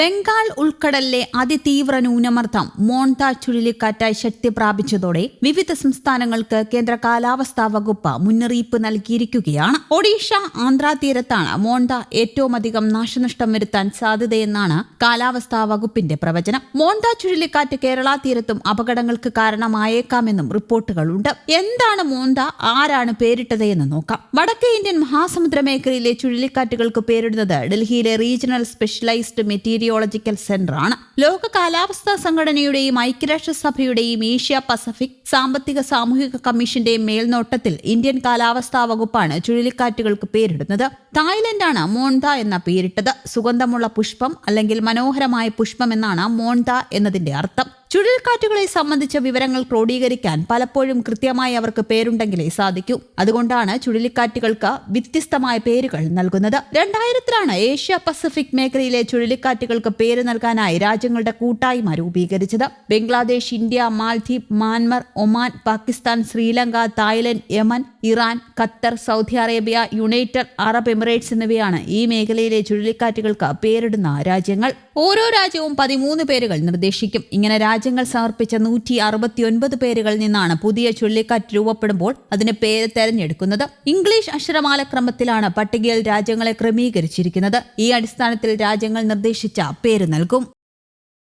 ബംഗാൾ ഉൾക്കടലിലെ അതിതീവ്ര ന്യൂനമർദ്ദം മോണ്ടാ ചുഴലിക്കാറ്റായി ശക്തി പ്രാപിച്ചതോടെ വിവിധ സംസ്ഥാനങ്ങൾക്ക് കേന്ദ്ര കാലാവസ്ഥാ വകുപ്പ് മുന്നറിയിപ്പ് നൽകിയിരിക്കുകയാണ്. ഒഡീഷ ആന്ധ്ര തീരത്താണ് മോണ്ട ഏറ്റവും അധികം നാശനഷ്ടം വരുത്താൻ സാധ്യതയെന്നാണ് കാലാവസ്ഥാ വകുപ്പിന്റെ പ്രവചനം. മോണ്ട ചുഴലിക്കാറ്റ് കേരള തീരത്തും അപകടങ്ങൾക്ക് കാരണമായേക്കാമെന്നും റിപ്പോർട്ടുകളുണ്ട്. എന്താണ് മോണ്ട? ആരാണ് പേരിട്ടത് എന്ന് നോക്കാം. വടക്കേ ഇന്ത്യൻ മഹാസമുദ്ര മേഖലയിലെ ചുഴലിക്കാറ്റുകൾക്ക് പേരിടുന്നത് ഡൽഹിയിലെ റീജിയണൽ സ്പെഷ്യലൈസ്ഡ് മെറ്റീരിയോളജിക്കൽ സെന്ററാണ് ലോക കാലാവസ്ഥാ സംഘടനയുടെയും ഐക്യരാഷ്ട്രസഭയുടെയും ഏഷ്യ പസഫിക് സാമ്പത്തിക സാമൂഹിക കമ്മീഷന്റെയും മേൽനോട്ടത്തിൽ ഇന്ത്യൻ കാലാവസ്ഥാ വകുപ്പാണ് ചുഴലിക്കാറ്റുകൾക്ക് പേരിടുന്നത്. തായ്ലൻഡാണ് മോൺത എന്ന പേരിട്ടത്. സുഗന്ധമുള്ള പുഷ്പം അല്ലെങ്കിൽ മനോഹരമായ പുഷ്പം എന്നാണ് മോൺത എന്നതിന്റെ അർത്ഥം. ചുഴലിക്കാറ്റുകളെ സംബന്ധിച്ച വിവരങ്ങൾ ക്രോഡീകരിക്കാൻ പലപ്പോഴും കൃത്യമായി അവർക്ക് പേരുണ്ടെങ്കിലേ സാധിക്കൂ. അതുകൊണ്ടാണ് ചുഴലിക്കാറ്റുകൾക്ക് വ്യത്യസ്തമായ പേരുകൾ നൽകുന്നത്. രണ്ടായിരത്തിലാണ് ഏഷ്യ പസഫിക് മേഖലയിലെ ചുഴലിക്കാറ്റുകൾക്ക് പേര് നൽകാനായി രാജ്യങ്ങളുടെ കൂട്ടായ്മ രൂപീകരിച്ചത്. Bangladesh India Maldives Myanmar Oman Pakistan Sri Lanka Thailand Yemen Iran Qatar Saudi Arabia United Arab Emirates എന്നിവയാണ് ഈ മേഖലയിലെ ചുഴലിക്കാറ്റുകൾക്ക് പേരിടുന്ന രാജ്യങ്ങൾ. ഓരോ രാജ്യവും പതിമൂന്ന് പേരുകൾ നിർദ്ദേശിക്കും. ഇങ്ങനെ രാജ്യങ്ങൾ സമർപ്പിച്ച നൂറ്റി അറുപത്തിയൊൻപത് പേരുകളിൽ നിന്നാണ് പുതിയ ചുഴലിക്കാറ്റ് രൂപപ്പെടുമ്പോൾ അതിന് പേര് തെരഞ്ഞെടുക്കുന്നത്. ഇംഗ്ലീഷ് അക്ഷരമാല ക്രമത്തിലാണ് പട്ടികയിൽ രാജ്യങ്ങളെ ക്രമീകരിച്ചിരിക്കുന്നത്. ഈ അടിസ്ഥാനത്തിൽ രാജ്യങ്ങൾ നിർദ്ദേശിച്ച പേര് നൽകും.